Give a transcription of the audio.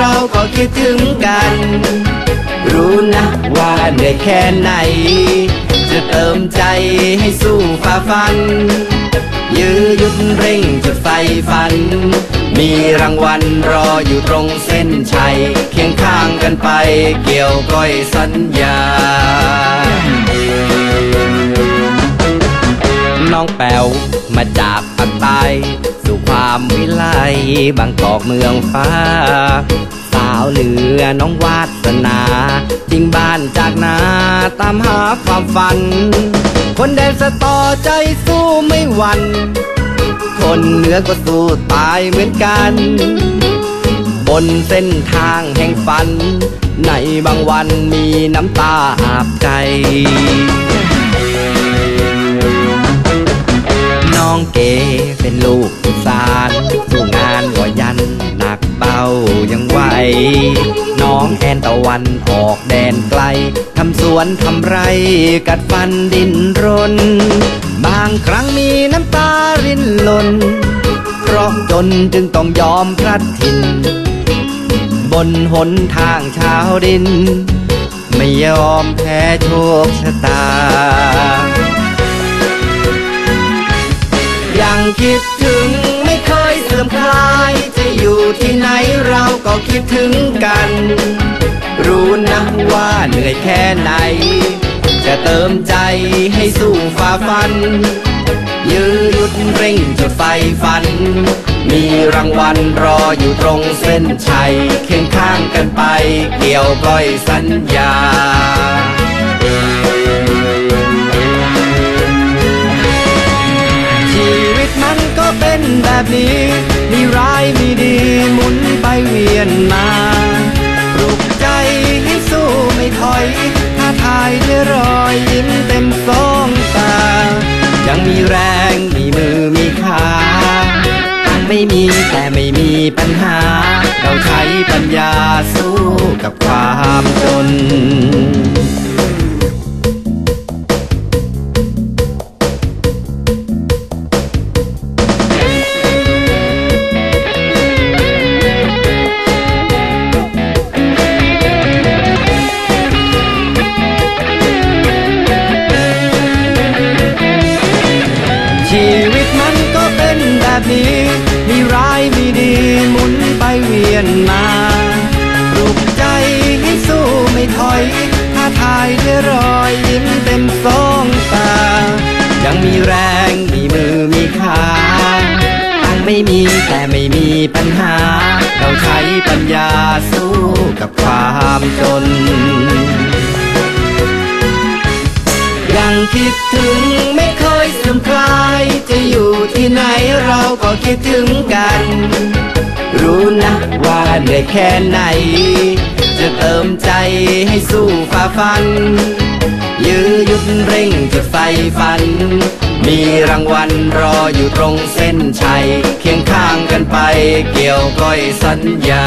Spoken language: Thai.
เราก็คิดถึงกัน รู้นะว่าเหนื่อยแค่ไหน จะเติมใจให้สู้ฝ่าฟัน ยื้อยุดเร่งจุดไฟฝัน มีรางวัลรออยู่ตรงเส้นชัย เคียงข้างกันไปเกี่ยวก้อยสัญญาน้องแป๋ว มาจากปากใต้สู่ความวิไลบางกอกเมืองฟ้า สาวเหลือน้องวาสนาทิ้งบ้านจากนาตามหาความฝัน คนแดนสตอใจสู้ไม่หวั่นคนเหนือก็สู้ตายเหมือนกัน บนเส้นทางแห่งฝัน ในบางวันมีน้ำตาอาบใจ องเก๋เป็นลูกอีสานสู้งานก็ยันหนักเบายังไหว น้องแอนตะวันออกแดนไกลทำสวนทำไรกัดฟันดินรน บางครั้งมีน้ำตารินหล่นเพราะจนจึงต้องยอมพลัดถิ่น บนหนทางชาวดิน ไม่ยอมแพ้โชคชะตา ก็คิดถึงกัน รู้นะว่าเหนื่อยแค่ไหน จะเติมใจให้สู้ฝ่าฟัน ยื้อยุดเร่งจุดไฟฝัน มีรางวัลรออยู่ตรงเส้นชัยเคียงข้างกันไป เกี่ยวก้อยสัญญาชีวิตมันก็เป็นแบบนี้ ร้ายมีดีหมุนไปเวียนมาปลุกใจให้สู้ไม่ถอยท้าทายด้วยรอยยิ้มเต็มสองตา ยังมีแรงมีมือมีขาตังไม่มีแต่ไม่มีปัญหา เราใช้ปัญญาสู้กับความจน เป็นแบบนี้ มีร้ายมีดีหมุนไปเวียนมาปลุกใจให้สู้ไม่ถอยท้าทายด้วยรอยยิ้มเต็มสองตา ยังมีแรงมีมือมีขาตังไม่มีแต่ไม่มีปัญหา เราใช้ปัญญาสู้กับความจน ยังคิดถึงไม่เคยเสื่อมคลาย จะอยู่ที่ไหนเราก็คิดถึงกัน รู้นะว่าเหนื่อยแค่ไหน จะเติมใจให้สู้ฝ่าฟัน ยื้อยุดเร่งจุดไฟฝัน มีรางวัลรออยู่ตรงเส้นชัย เคียงข้างกันไปเกี่ยวก้อยสัญญา